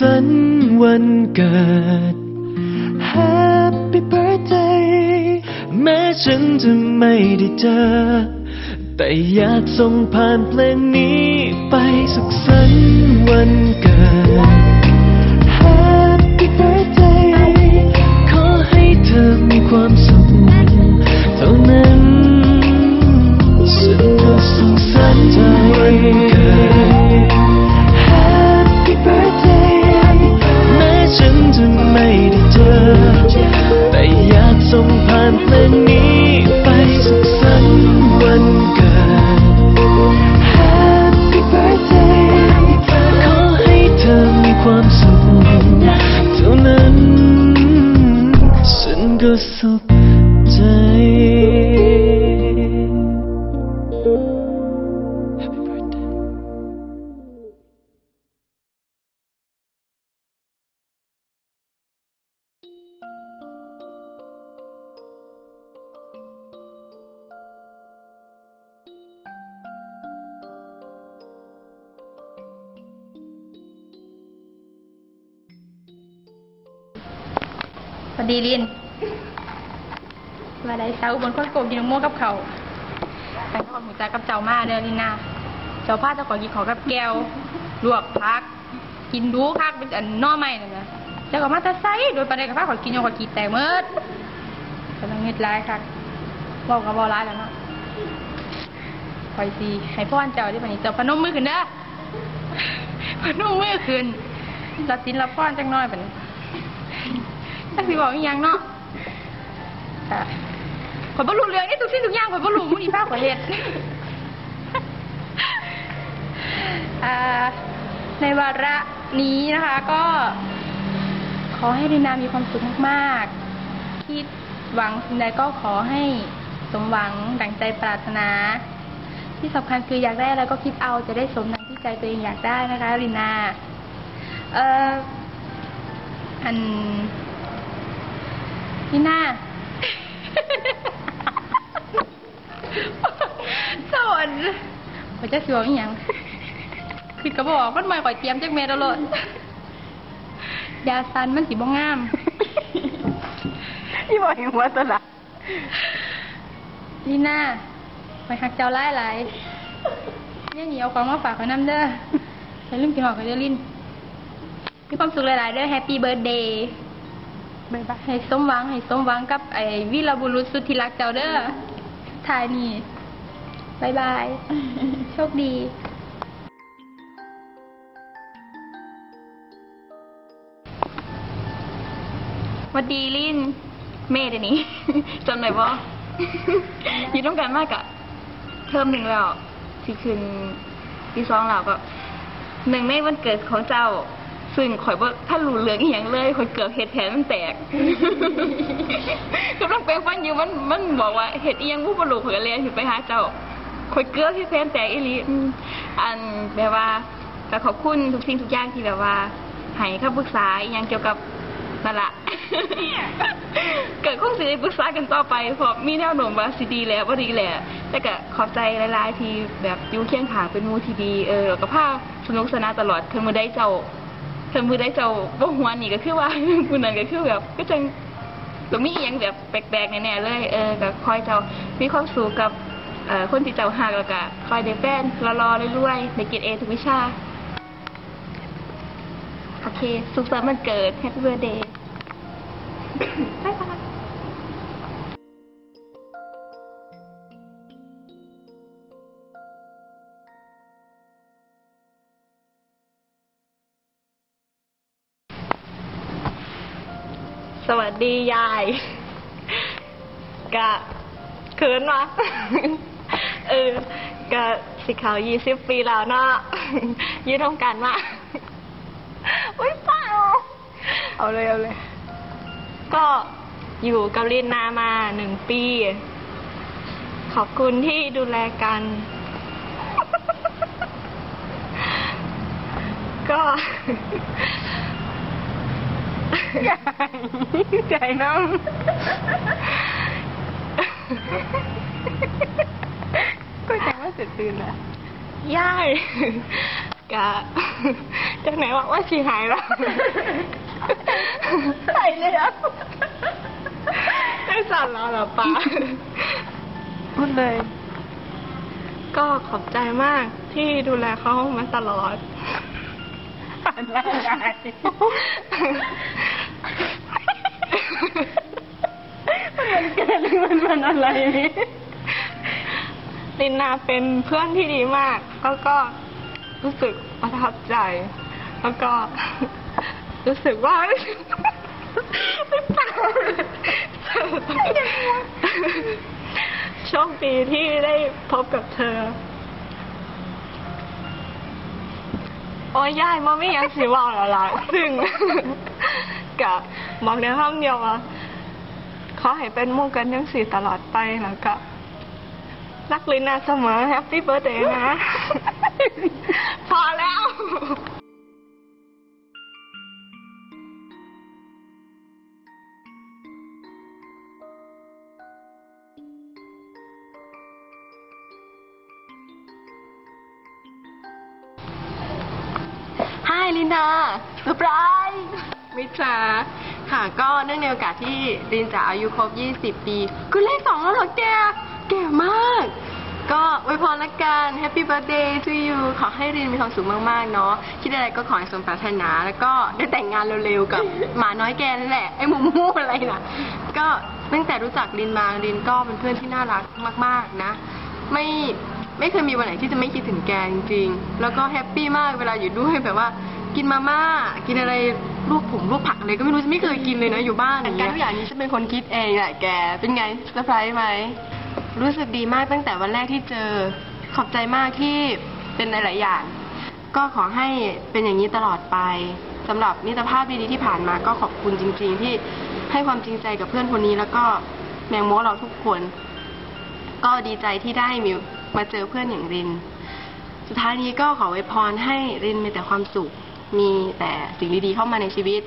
สันวันเกิด Happy birthday แม้ฉันจะไม่ได้เจอ แต่อยากส่งผ่านเพลงนี้ไปสุขสันต์วันเกิด Happy birthday ขอให้เธอมีความสุขเท่านั้นฉันจะสงสารใจ ฉันก็สุ ขใจ Happy birthday สวัสดีลินว่าได้เช้าบนข้อโกบกินมะม่วงกับเขาวแต่ก็หมูจ้ากับเจ้ามาเด้อลินนาเจ้าพาเจ้าขอกินขอกับแก้วลวกพัก กินดูคักเป็นอันน่อไม้นั่นนะแล้วก็มาแตะไซโดยประเด็นกับพาขอกินยองขอกินแต่เมื่อกำลังเงิดร้ายคักบอกกับบอกร้ายแล้วเนาะคอยสีให้พ่อเจ้าที่ปานนี้เจ้าพนมมือขึ้นเด้อพนมมือขึ้นรับสินรับพ่อจังน้อยปานนี้ถ้าสิบอกอีหยังเนาะค่ะ ขอยบ่รู้เรื่องนี่ทุกสิ่งทุกอย่างขอยบ่รู้มื้อนี้พาขอยเฮ็ดอ่าในวาระนี้นะคะก็ ขอให้ดินามีความสุขมากๆ คิดหวังสิ่งใดก็ขอให้สมหวังดังใจปรารถนา ที่สำคัญคืออยากได้อะไรก็คิดเอาจะได้สมดังที่ใจตัวเองอยากได้นะคะลินาเอ่ออันนี่น่า สวัสดี ข่อยจะสิวอีหยังคือกระบอกมันมาข่อยเตรียมจักเม็ดแล้วโลดยาซันมันสิบ่งาม ที่บอกอย่างว่าตละนี่น่าไปหักเจ้าไล่หลายเนี่ยหนีเอาของมาฝากเขานำเด้ออย่าลืมกินหอกกับเจลินมีความสุขหลายๆเด้อแฮปปี้เบิร์ดเดย์ บายบาย ให้สมหวังให้สมหวังกับไอ้วีรบุรุษสุดที่รักเจ้าเด้อทายนี่ บายบาย โชคดีวัดดีลินเมย์เดี๋ยวนี้จำไหนบ่อยู่ต้องการมากอะเทอมหนึ่งแล้วที่คืนปีสองแล้วก็หนึ่งในวันเกิดของเจ้า ซึ่งข่อยว่าถ้ารู้เรื่องอีหยังเลยข่อยเกือบเห็ดแผลมันแตกกำลังแปลงฟันอยู่มันมันบอกว่าเห็ดอีหยังผู้บรรลุข่อยก็เรียนถึงไปหาเจ้า ข่อยเกือบเห็ดแผลแตกอีหลีอืมอันแบบว่าก็ขอบคุณทุกสิ่งทุกอย่างที่แบบว่าให้คำปรึกษาอีหยังเกี่ยวกับนั่นละ เกิดคงสิได้ปรึกษากันต่อไปเพราะมีแนวโน้มว่าสิดีแล้วบ่ดีแหละแต่ก็ขอบใจหลายๆที่แบบอยู่เคียงข้างเป็นหมูที่ดีเออแล้วก็พาสนุกสนานตลอดเธอมือได้เจ้าเธอมือได้เจ้าบ่หัวนี่ก็คือว่า ผู้นั้นก็คือแบบก็จังก็มีอหยังแบบแปลกๆแน่ๆเลย เออก็คอยเจ้ามีความสุขกับ เอ่อคนที่เจ้าหักแล้วก็คอยได้แฟนรอๆเรื่อยๆได้เกรดเอทุกวิชา โอเค สุขสันต์วันเกิด Happy Birthday บ๊ายบายสวัสดียายกะเขินวะ เออกะสิเขายี่สิบปีแล้วเนาะยืดทำการมาอุ้ยเปล่าเอาเลยเอาเลย ก็อยู่กับลินนามาหนึ่งปี ขอบคุณที่ดูแลกัน ก็ใจน้องก็ใจว่าเส ร็จตื่นแล้วย่ายกะจากไหนว่าว่าชีหายแล้วใส่เลยอะให้สั่นแล้วเหรอป้าพูดเลย ก็ขอบใจมากที่ดูแลเขามาตลอดมันเกิดมันมันอะไรนี่ ลินนาเป็นเพื่อนที่ดีมาก แล้วก็รู้สึกประทับใจ แล้วก็ รู้สึกว่าโชคดีที่ได้พบกับเธอ โอ้ยยายมอไม่ยังสิว่าแล้วล่ะซึ่งกับบอกในห้องเดียวว่าขอให้เป็นมู่กันยังสีตลอดไปแล้วก็ รักลินนาเสมอแฮปปี้เบิร์ดเดย์นะ พอแล้ว Hi ลินดาเซอร์ไพรส์มิตราค่ะ ก็เนื่องในโอกาสที่ลินจะอายุครบ 20 ปีคือเลขสองแล้วเหรอแก แก่มาก ก็อวยพรละกัน Happy Birthday to you ขอให้รินมีความสุขมากๆ เนาะ คิดอะไรก็ขอให้สมปรารถนา แล้วก็ได้แต่งงานเร็วๆ กับหมาน้อยแกนั่นแหละ ไอ้หมูมูอะไรน่ะ ก็ตั้งแต่รู้จักรินมารินก็เป็นเพื่อนที่น่ารักมากๆ นะ ไม่ไม่เคยมีวันไหนที่จะไม่คิดถึงแกจริงๆ แล้วก็แฮปปี้มากเวลาอยู่ด้วยแบบว่า กินมาม่า กินอะไรลูกผมลูกผักอะไรก็ไม่รู้ไม่เคยกินเลยนะอยู่บ้านอย่างเงี้ยทุกอย่างนี้ฉันเป็นคนคิดเองแหละแก เป็นไงเซอร์ไพรส์ไหม รู้สึกดีมากตั้งแต่วันแรกที่เจอ ขอบใจมากที่เป็นหลาย ๆ อย่าง ก็ขอให้เป็นอย่างนี้ตลอดไปสำหรับมิตรภาพดี ๆ ที่ผ่านมาก็ขอบคุณจริง ๆ ที่ให้ความจริงใจกับเพื่อนคนนี้ แล้วก็แมงโมเราทุกคน ก็ดีใจที่ได้มีมาเจอเพื่อนอย่างริน สุดท้ายนี้ก็ขอไว้พรให้รินมีแต่ความสุข มีแต่สิ่งดี ๆ เข้ามาในชีวิต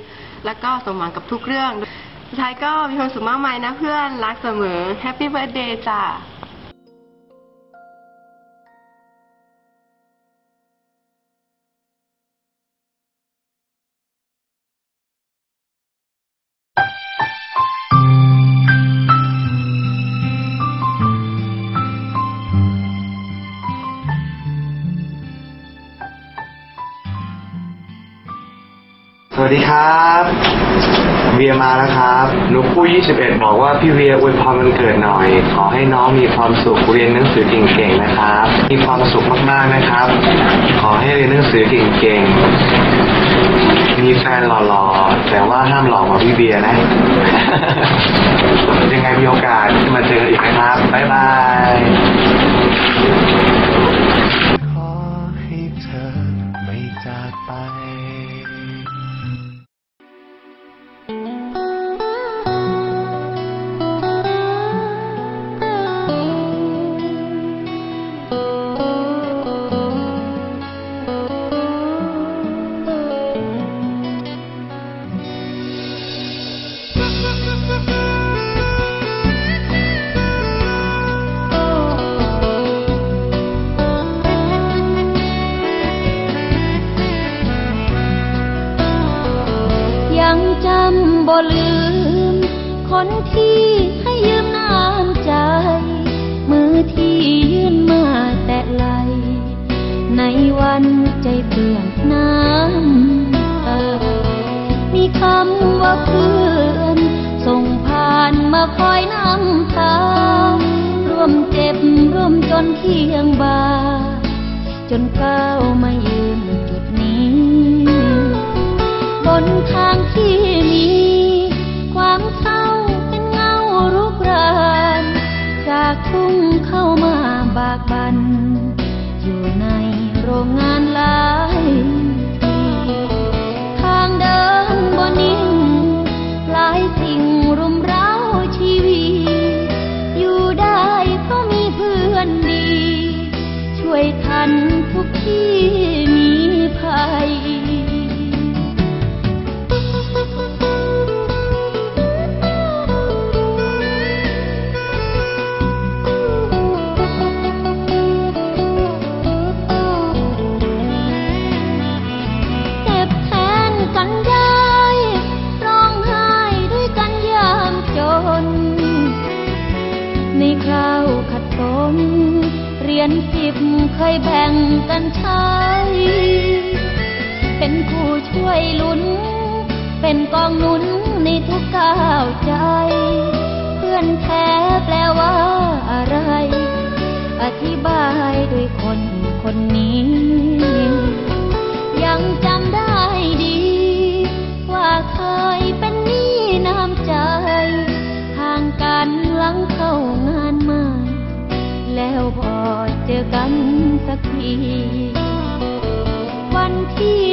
แล้วก็สมหวังกับทุกเรื่อง สุดท้ายก็มีความสุขมากมายนะเพื่อนรักเสมอแฮปปี้เบิร์ดเดย์จ้าสวัสดีครับ เวียมาแล้วครับหนูคู่21 บอกว่าพี่เวียอวยพรวันเกิดหน่อย ขอให้น้องมีความสุขเรียนหนังสือเก่งๆนะครับ มีความสุขมากๆนะครับ ขอให้เรียนหนังสือเก่งๆ มีแฟนหล่อๆ แต่ว่าห้ามหล่อกว่าพี่เบียนะ ยังไงมีโอกาสมาเจอกันอีกนะครับ บ๊ายบาย คำว่าเพื่อนส่งผ่านมาคอยน้ำตา ร่วมเจ็บร่วมจนเคียงบา จนก้าวมายืนจุดนี้ บนทางที่มีความเศร้าเป็นเงารุกรานจากทุ่งเข้ามาบากบัน อยู่ในโรงงาน แท้แปลว่าอะไร อธิบายด้วยคนคนนี้ ยังจำได้ดี ว่าเคยเป็นหนี้น้ำใจห่างกันหลังเข้างานใหม่แล้วพอเจอกันสักที วันที่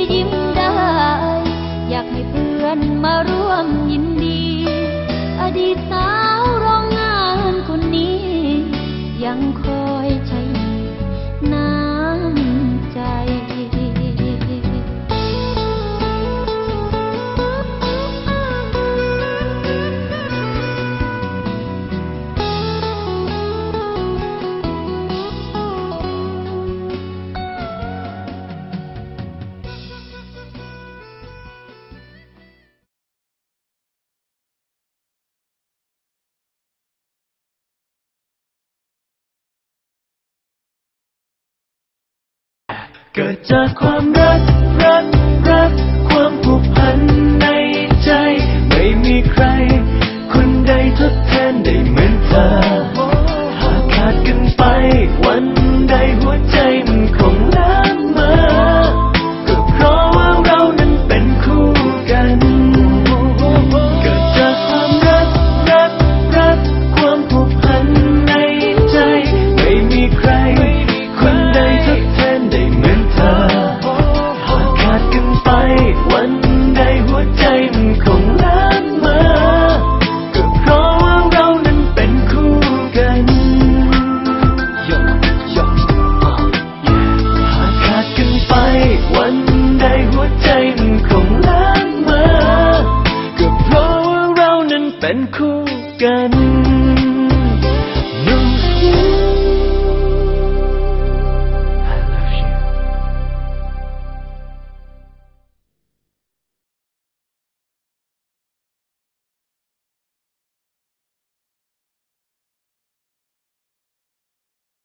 เกิดจากความรักรัก